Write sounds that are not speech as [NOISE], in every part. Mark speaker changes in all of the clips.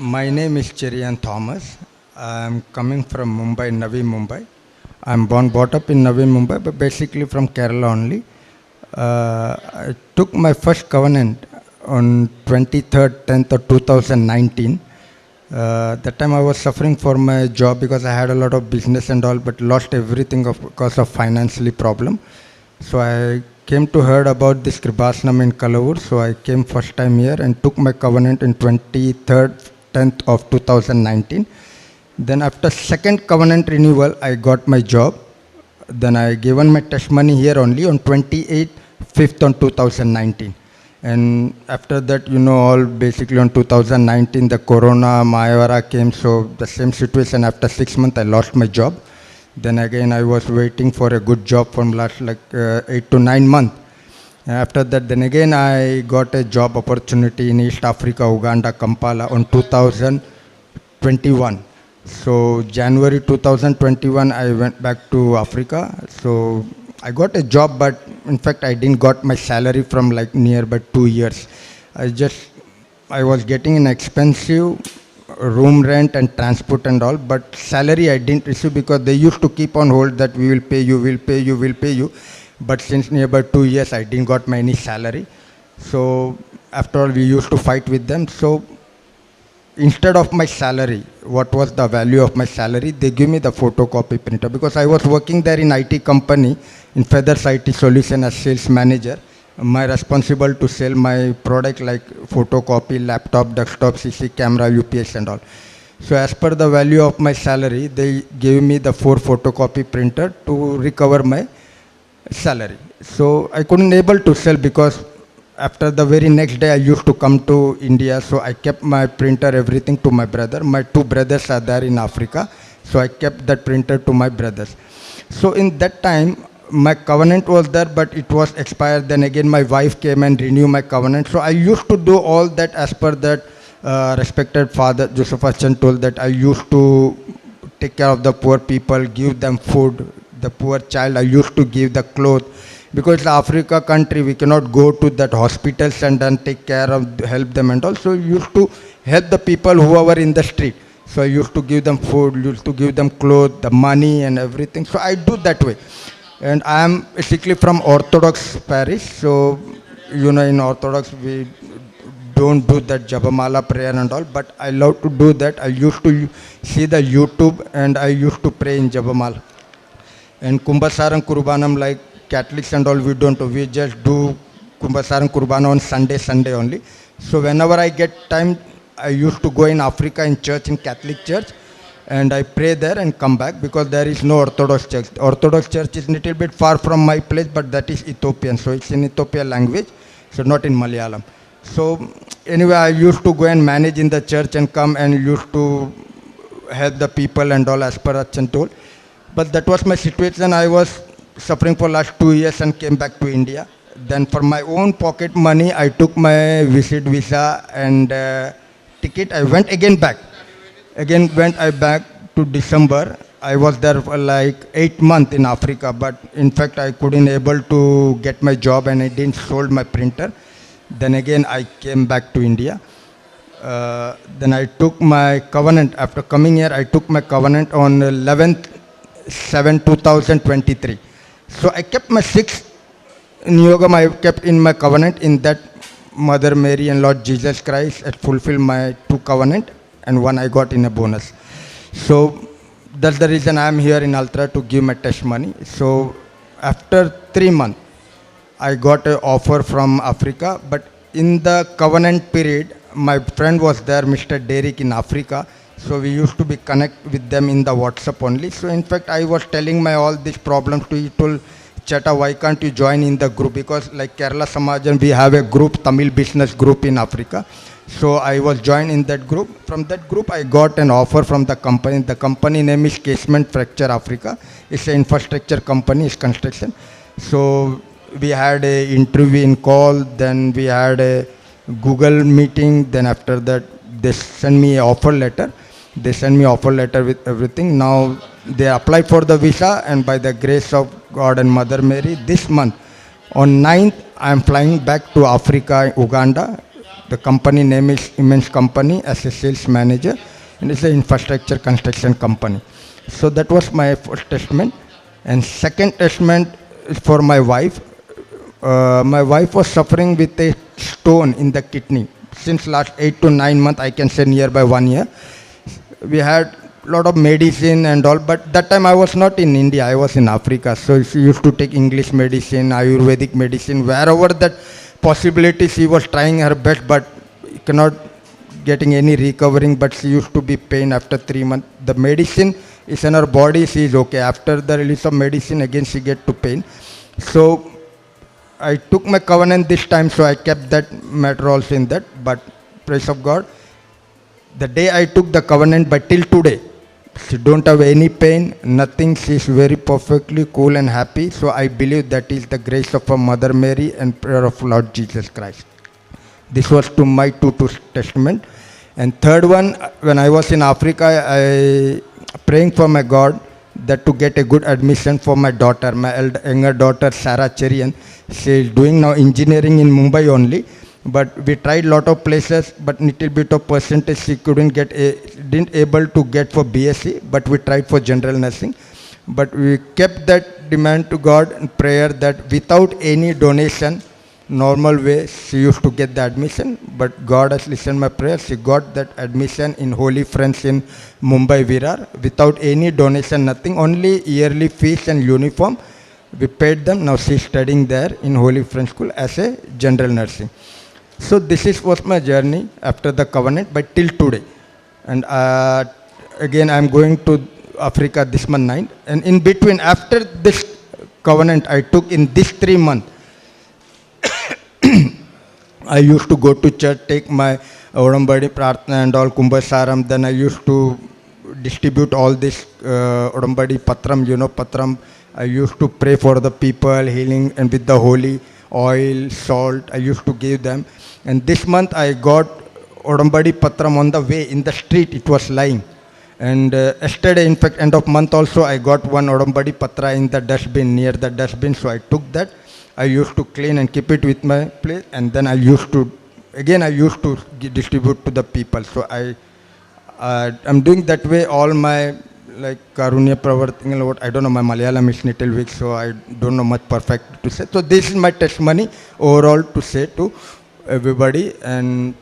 Speaker 1: My name is Cherian Thomas. I'm coming from Mumbai, Navi Mumbai. I'm born, brought up in Navi Mumbai, but basically from Kerala only. Uh, I took my first covenant on 23rd 10th of 2019. Uh, that time I was suffering for my job because I had a lot of business and all, but lost everything of, because of financially problem. So I came to heard about this Kribasnam in Kalavur. So I came first time here and took my covenant in 23rd 10th of 2019. Then after second covenant renewal, I got my job. Then I given my testimony here only on 28th 5th on 2019. And after that, you know, all basically on 2019, the Corona, Mayavara came. So the same situation. After six months, I lost my job. Then again, I was waiting for a good job from last like uh, eight to nine months. After that, then again, I got a job opportunity in East Africa, Uganda, Kampala on 2021. So January 2021, I went back to Africa. So I got a job, but in fact, I didn't got my salary from like nearby two years. I just, I was getting an expensive room rent and transport and all, but salary I didn't receive because they used to keep on hold that we will pay you, we'll pay you, we'll pay you. But since nearby two years, I didn't got my any salary. So after all, we used to fight with them. So instead of my salary, what was the value of my salary, they give me the photocopy printer because I was working there in IT company in Feathers IT Solution as sales manager. My responsible to sell my product like photocopy, laptop, desktop, CC camera, UPS and all. So as per the value of my salary, they gave me the four photocopy printer to recover my salary. So I couldn't able to sell because after the very next day I used to come to India. So I kept my printer, everything to my brother. My two brothers are there in Africa. So I kept that printer to my brothers. So in that time, my covenant was there, but it was expired. Then again, my wife came and renewed my covenant. So I used to do all that as per that uh, respected father Joseph Achan told that I used to take care of the poor people, give them food. The poor child, I used to give the clothes because it's Africa country, we cannot go to that hospitals and then take care of, help them and also used to help the people who are in the street. So I used to give them food, used to give them clothes, the money and everything. So I do that way. And I am basically from Orthodox parish. So, you know, in Orthodox we don't do that Jabamala prayer and all, but I love to do that. I used to see the YouTube and I used to pray in Jabamala. And Kumbhasaram Kurbanam like Catholics and all we don't. We just do Kumbhasaram Kurbana on Sunday, Sunday only. So whenever I get time, I used to go in Africa in church, in Catholic church, and I pray there and come back because there is no Orthodox church. Orthodox church is little bit far from my place, but that is Ethiopian, so it's in Ethiopian language, so not in Malayalam. So anyway, I used to go and manage in the church and come and used to help the people and all as per Achan told. But that was my situation. I was suffering for last two years and came back to India. Then for my own pocket money, I took my visit visa and uh, ticket. I went again back. Again went I back to December. I was there for like eight months in Africa, but in fact I couldn't able to get my job and I didn't sold my printer. Then again I came back to India. Uh, then I took my covenant after coming here. I took my covenant on 11th 7 2023. So I kept my six niyogam I kept in my covenant in that Mother Mary and Lord Jesus Christ had fulfilled my two covenant and one I got in a bonus. So that's the reason I am here in Altra to give my testimony. So after three months, I got an offer from Africa, but in the covenant period, my friend was there, Mr. Derrick in Africa. So we used to be connect with them in the WhatsApp only. So in fact, I was telling my all these problems to told Cheta, why can't you join in the group? Because like Kerala Samajan, we have a group, Tamil business group in Africa. So I was joined in that group. From that group, I got an offer from the company. The company name is Casement Fracture Africa. It's an infrastructure company, it's construction. So we had a interview in call, then we had a Google meeting, then after that they sent me a offer letter. They sent me offer letter with everything. Now they apply for the visa and by the grace of God and Mother Mary, this month on 9th I am flying back to Africa, Uganda. The company name is Immense Company as a sales manager, and it's an infrastructure construction company. So that was my first testament. And second testament is for my wife. Uh, my wife was suffering with a stone in the kidney since last eight to nine months. I can say nearby one year. We had a lot of medicine and all, but that time I was not in India. I was in Africa. So she used to take English medicine, Ayurvedic medicine, wherever that possibility. She was trying her best, but cannot getting any recovering. But she used to be pain after three months. The medicine is in her body. She is okay. After the release of medicine, again she get to pain. So I took my covenant this time, so I kept that matter also in that. But praise of God, the day I took the covenant, but till today, she don't have any pain, nothing. She is very perfectly cool and happy. So I believe that is the grace of our Mother Mary and prayer of Lord Jesus Christ. This was to my two, two testament. And third one, when I was in Africa, I praying for my God that to get a good admission for my daughter, my elder, younger daughter Sarah Cherian. She is doing now engineering in Mumbai only. But we tried lot of places, but little bit of percentage she couldn't get, a, didn't able to get for BSc. But we tried for general nursing. But we kept that demand to God and prayer that without any donation, normal way she used to get the admission. But god has listened my prayer. She got that admission in holy friends in mumbai virar. Without any donation nothing only yearly fees and uniform. We paid them. Now she's studying there in holy friends school as a general nursing so this is was my journey after the covenant but till today and uh, again i'm going to africa this month 9 and in between after this covenant i took in this 3 months [COUGHS] I used to go to church, take my Odambadi Prarthana and all Kumbhasaram. Then I used to distribute all this uh, Odambadi Patram, you know, Patram. I used to pray for the people, healing, and with the holy oil, salt, I used to give them. And this month I got Odambadi Patram on the way, in the street, it was lying. And uh, yesterday, in fact, end of month also, I got one Odambadi Patra in the dustbin, near the dustbin. So I took that. I used to clean and keep it with my place. And then I used to, again, I used to distribute to the people. So I, uh, I'm doing that way all my, like, Karunya Pravarthingal, what, I don't know, my Malayalam is little weak, so I don't know much perfect to say. So this is my testimony overall to say to everybody. And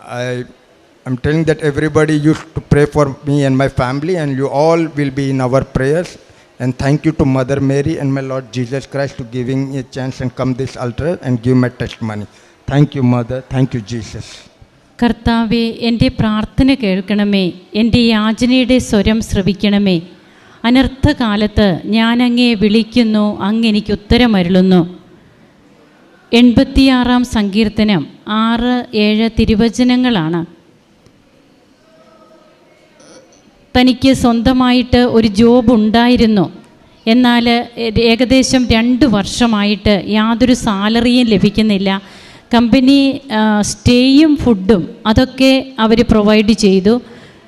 Speaker 1: I, I'm telling that everybody used to pray for me and my family, and you all will be in our prayers. And thank you to Mother Mary and my Lord Jesus Christ to giving me a chance and come this altar and give my testimony. Thank you, Mother. Thank you, Jesus.
Speaker 2: കർത്താവെ എൻ്റെ പ്രാർത്ഥന കേൾക്കണമേ എൻ്റെ യാചനയുടെ സ്വരം ശ്രവിക്കണമേ അനർത്ഥകാലത്ത് ഞാൻ അങ്ങേ വിളിക്കുന്നു അങ്ങ് എനിക്ക് ഉത്തരമരുളുന്നു എൺപത്തിയാറാം സങ്കീർത്തനം ആറ് ഏഴ് തിരുവചനങ്ങളാണ്. തനിക്ക് സ്വന്തമായിട്ട് ഒരു ജോബ് ഉണ്ടായിരുന്നു. എന്നാൽ ഏകദേശം രണ്ട് വർഷമായിട്ട് യാതൊരു സാലറിയും ലഭിക്കുന്നില്ല. കമ്പനി സ്റ്റേയും ഫുഡും അതൊക്കെ അവർ പ്രൊവൈഡ് ചെയ്തു.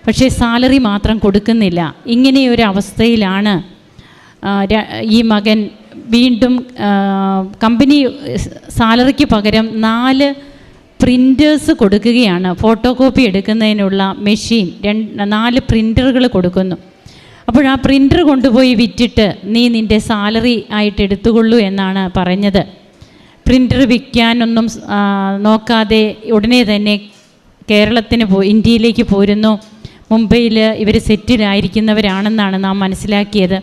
Speaker 2: പക്ഷേ സാലറി മാത്രം കൊടുക്കുന്നില്ല. ഇങ്ങനെയൊരു അവസ്ഥയിലാണ് ഈ മകൻ വീണ്ടും കമ്പനി സാലറിക്ക് പകരം നാല് പ്രിന്റേഴ്സ് കൊടുക്കുകയാണ്. ഫോട്ടോ കോപ്പി എടുക്കുന്നതിനുള്ള മെഷീൻ രണ്ട് നാല് പ്രിന്ററുകൾ കൊടുക്കുന്നു. അപ്പോൾ ആ പ്രിന്റർ കൊണ്ടുപോയി വിറ്റിട്ട് നീ നിന്റെ സാലറി ആയിട്ട് എടുത്തുകൊള്ളൂ എന്നാണ് പറഞ്ഞത്. പ്രിന്റർ വിൽക്കാനൊന്നും നോക്കാതെ ഉടനെ തന്നെ കേരളത്തിന് പോ ഇന്ത്യയിലേക്ക് പോരുന്നു. മുംബൈയിൽ ഇവർ സെറ്റിലായിരിക്കുന്നവരാണെന്നാണ് നാം മനസ്സിലാക്കിയത്.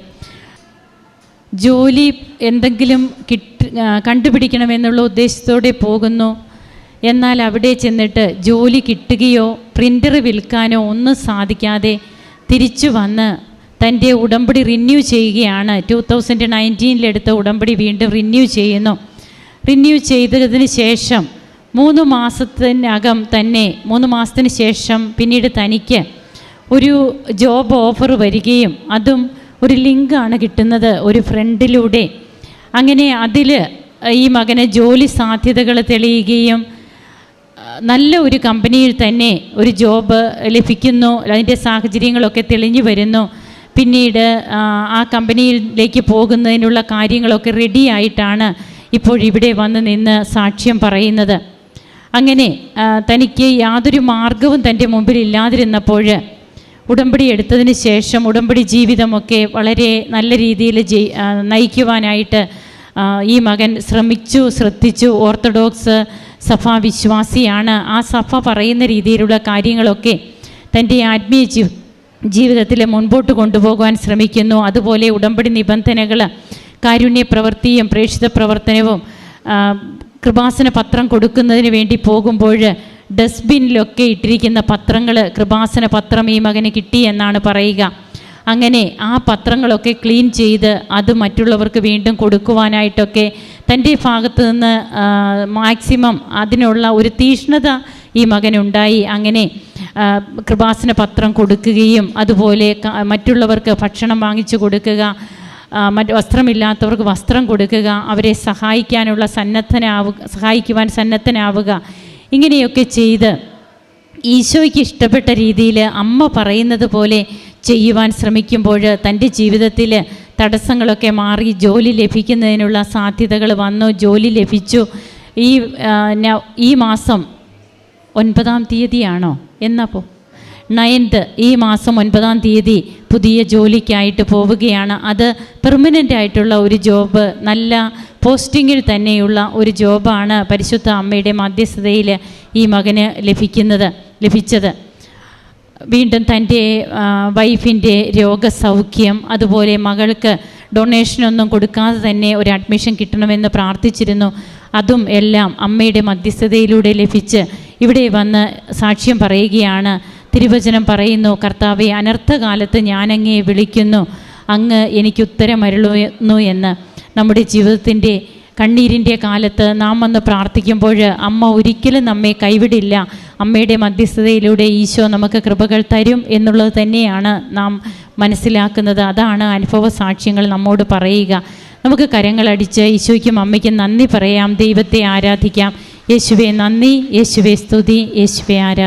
Speaker 2: ജോലി എന്തെങ്കിലും കിട്ട് കണ്ടുപിടിക്കണമെന്നുള്ള ഉദ്ദേശത്തോടെ പോകുന്നു. എന്നാൽ അവിടെ ചെന്നിട്ട് ജോലി കിട്ടുകയോ പ്രിന്റർ വിൽക്കാനോ ഒന്നും സാധിക്കാതെ തിരിച്ചു വന്ന് തന്റെ ഉടമ്പടി റിന്യൂ ചെയ്യുകയാണ്. ടു തൗസൻഡ് നയന്റീനിലെടുത്ത ഉടമ്പടി വീണ്ടും റിന്യൂ ചെയ്യുന്നു. റിന്യൂ ചെയ്തതിന് ശേഷം മൂന്ന് മാസത്തിനകം തന്നെ മൂന്ന് മാസത്തിന് ശേഷം പിന്നീട് തനിക്ക് ഒരു ജോബ് ഓഫർ വരികയും അതും ഒരു ലിങ്കാണ് കിട്ടുന്നത് ഒരു ഫ്രണ്ടിലൂടെ. അങ്ങനെ അതിൽ ഈ മകന് ജോലി സാധ്യതകൾ തെളിയുകയും നല്ല ഒരു കമ്പനിയിൽ തന്നെ ഒരു ജോബ് ലഭിക്കുന്നു അതിന്റെ സാഹചര്യങ്ങളൊക്കെ തെളിഞ്ഞു വരുന്നു. പിന്നീട് ആ, ആ കമ്പനിയിലേക്ക് പോകുന്നതിനുള്ള കാര്യങ്ങളൊക്കെ റെഡിയായിട്ടാണ് ഇപ്പോൾ ഇവിടെ വന്ന് നിന്ന് സാക്ഷ്യം പറയുന്നത്. അങ്ങനെ തനിക്ക് യാതൊരു മാർഗവും തന്റെ മുമ്പിൽ ഇല്ലാതിരുന്നപ്പോൾ ഉടമ്പടി എടുത്തതിന് ശേഷം ഉടമ്പടി ജീവിതമൊക്കെ വളരെ നല്ല രീതിയിൽ ജയി നയിക്കുവാനായിട്ട് ഈ മകൻ ശ്രമിച്ചു ശ്രദ്ധിച്ചു. ഓർത്തഡോക്സ് സഭാ വിശ്വാസിയാണ്. ആ സഭ പറയുന്ന രീതിയിലുള്ള കാര്യങ്ങളൊക്കെ തന്റെ ആത്മീയ ജീ ജീവിതത്തിൽ മുൻപോട്ട് കൊണ്ടുപോകുവാൻ ശ്രമിക്കുന്നു. അതുപോലെ ഉടമ്പടി നിബന്ധനകൾ കാരുണ്യ പ്രവൃത്തിയും പ്രേക്ഷിത പ്രവർത്തനവും കൃപാസന പത്രം കൊടുക്കുന്നതിന് വേണ്ടി പോകുമ്പോൾ ഡസ്റ്റ്ബിന്നിലൊക്കെ ഇട്ടിരിക്കുന്ന പത്രങ്ങൾ കൃപാസന പത്രം ഈ മകന് കിട്ടി എന്നാണ് പറയുക. അങ്ങനെ ആ പത്രങ്ങളൊക്കെ ക്ലീൻ ചെയ്ത് അത് മറ്റുള്ളവർക്ക് വീണ്ടും കൊടുക്കുവാനായിട്ടൊക്കെ തന്റെ ഭാഗത്ത് നിന്ന് മാക്സിമം അതിനുള്ള ഒരു തീഷ്ണത ഈ മകനുണ്ടായി. അങ്ങനെ കൃപാസന പത്രം കൊടുക്കുകയും അതുപോലെ മറ്റുള്ളവർക്ക് ഭക്ഷണം വാങ്ങിച്ചു കൊടുക്കുക മറ്റ് വസ്ത്രമില്ലാത്തവർക്ക് വസ്ത്രം കൊടുക്കുക അവരെ സഹായിക്കാനുള്ള സന്നദ്ധനാവുക സഹായിക്കുവാൻ സന്നദ്ധനാവുക. ഇങ്ങനെയൊക്കെ ചെയ്ത് ഈശോയ്ക്ക് ഇഷ്ടപ്പെട്ട രീതിയിൽ അമ്മ പറയുന്നത് പോലെ ചെയ്യുവാൻ ശ്രമിക്കുമ്പോൾ തന്റെ ജീവിതത്തിൽ തടസ്സങ്ങളൊക്കെ മാറി ജോലി ലഭിക്കുന്നതിനുള്ള സാധ്യതകൾ വന്നു ജോലി ലഭിച്ചു. ഈ ഈ മാസം ഒൻപതാം തീയതിയാണോ? എന്നപ്പോൾ നയൻത്ത് ഈ മാസം ഒൻപതാം തീയതി പുതിയ ജോലിക്കായിട്ട് പോവുകയാണ്. അത് പെർമനന്റ് ആയിട്ടുള്ള ഒരു ജോബ് നല്ല പോസ്റ്റിങ്ങിൽ തന്നെയുള്ള ഒരു ജോബാണ് പരിശുദ്ധ അമ്മയുടെ മധ്യസ്ഥതയിൽ ഈ മകന് ലഭിക്കുന്നത് ലഭിച്ചത്. വീണ്ടും തന്റെ വൈഫിന്റെ രോഗസൗഖ്യം അതുപോലെ മകൾക്ക് ഡൊണേഷനൊന്നും കൊടുക്കാതെ തന്നെ ഒരു അഡ്മിഷൻ കിട്ടണമെന്ന് പ്രാർത്ഥിച്ചിരുന്നു. അതും എല്ലാം അമ്മയുടെ മധ്യസ്ഥതയിലൂടെ ലഭിച്ച് ഇവിടെ വന്ന് സാക്ഷ്യം പറയുകയാണ്. തിരുവചനം പറയുന്നു കർത്താവെ അനർത്ഥകാലത്ത് ഞാനങ്ങേ വിളിക്കുന്നു. അങ്ങ് എനിക്ക് ഉത്തരമരുളുന്നു എന്ന്. നമ്മുടെ ജീവിതത്തിന്റെ കണ്ണീരിന്റെ കാലത്ത് നാം വന്ന് പ്രാർത്ഥിക്കുമ്പോൾ അമ്മ ഒരിക്കലും നമ്മെ കൈവിടില്ല. അമ്മയുടെ മധ്യസ്ഥതയിലൂടെ ഈശോ നമുക്ക് കൃപകൾ തരും എന്നുള്ളത് തന്നെയാണ് നാം മനസ്സിലാക്കുന്നത്. അതാണ് അനുഭവ സാക്ഷ്യങ്ങൾ നമ്മോട് പറയുക. നമുക്ക് കരങ്ങളടിച്ച് ഈശോയ്ക്കും അമ്മയ്ക്കും നന്ദി പറയാം. ദൈവത്തെ ആരാധിക്കാം. യേശുവെ നന്ദി. യേശുവെ സ്തുതി. യേശുവെ ആരാ